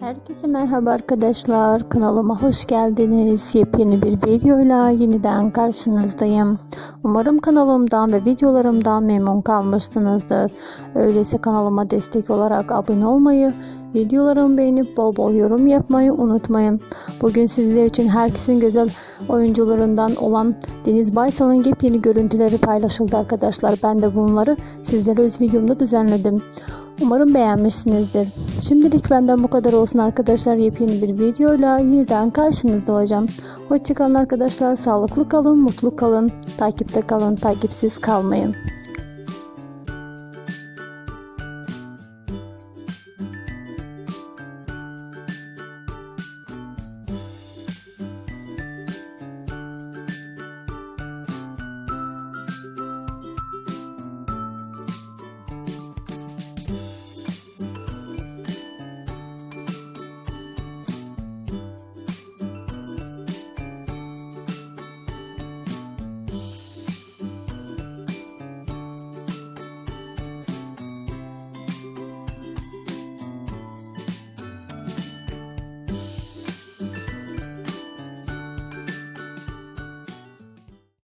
Herkese merhaba arkadaşlar. Kanalıma hoş geldiniz. Yepyeni bir videoyla yeniden karşınızdayım. Umarım kanalımdan ve videolarımdan memnun kalmışsınızdır. Öyleyse kanalıma destek olarak abone olmayı, videolarımı beğenip bol bol yorum yapmayı unutmayın. Bugün sizler için herkesin güzel oyuncularından olan Deniz Baysal'ın yepyeni görüntüleri paylaşıldı arkadaşlar. Ben de bunları sizlere öz videomda düzenledim. Umarım beğenmişsinizdir. Şimdilik benden bu kadar olsun arkadaşlar. Yepyeni bir videoyla yeniden karşınızda olacağım. Hoşçakalın arkadaşlar. Sağlıklı kalın, mutlu kalın. Takipte kalın, takipsiz kalmayın.